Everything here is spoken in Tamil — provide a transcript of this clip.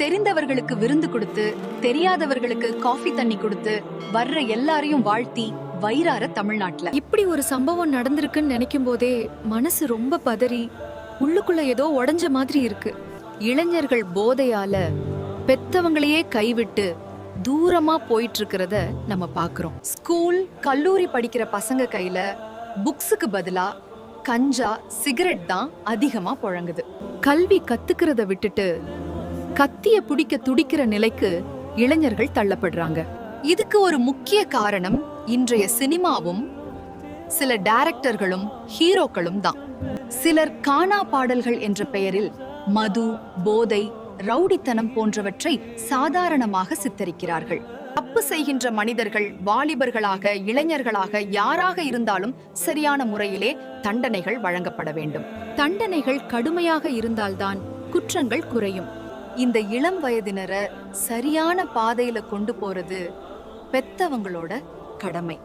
தெரிந்தவர்களுக்கு விருந்து கொடுத்து தெரியாதவர்களுக்கு காஃபி தண்ணி கொடுத்து வர்ற எல்லாரையும் வாழ்த்தி வயிறார தமிழ்நாட்டுல. இப்படி ஒரு சம்பவம் நடந்திருக்குன்னு நினைக்கும் போதே மனசு ரொம்ப பதறி உள்ளுக்குள்ள ஏதோ உடஞ்ச மாதிரி இருக்கு. இளைஞர்கள் போதையால பெத்தவங்களையே கைவிட்டு தூரமா போயிட்டு இருக்கிறத நம்ம பாக்குறோம். ஸ்கூல் கல்லூரி படிக்கிற பசங்க கையில புக்ஸுக்கு பதிலா கஞ்சா சிகரெட் தான் அதிகமா புழங்குது. கல்வி கத்துக்கிறத விட்டுட்டு கத்திய பிடிக்க துடிக்கிற நிலைக்கு இளைஞர்கள் தள்ளப்படுறாங்க. இதுக்கு ஒரு முக்கிய காரணம் இன்றைய சினிமாவும் சில டைரக்டர்களும் ஹீரோக்களும் தான். சிலர் கானா பாடல்கள் என்ற பெயரில் மது போதை ரவுடித்தனம் போன்றவற்றை சாதாரணமாக சித்தரிக்கிறார்கள். தப்பு செய்கின்ற மனிதர்கள் வாலிபர்களாக இளைஞர்களாக யாராக இருந்தாலும் சரியான முறையிலே தண்டனைகள் வழங்கப்பட வேண்டும். தண்டனைகள் கடுமையாக இருந்தால்தான் குற்றங்கள் குறையும். இந்த இளம் வயதினரை சரியான பாதையில கொண்டு போறது பெத்தவங்களோட கடமை.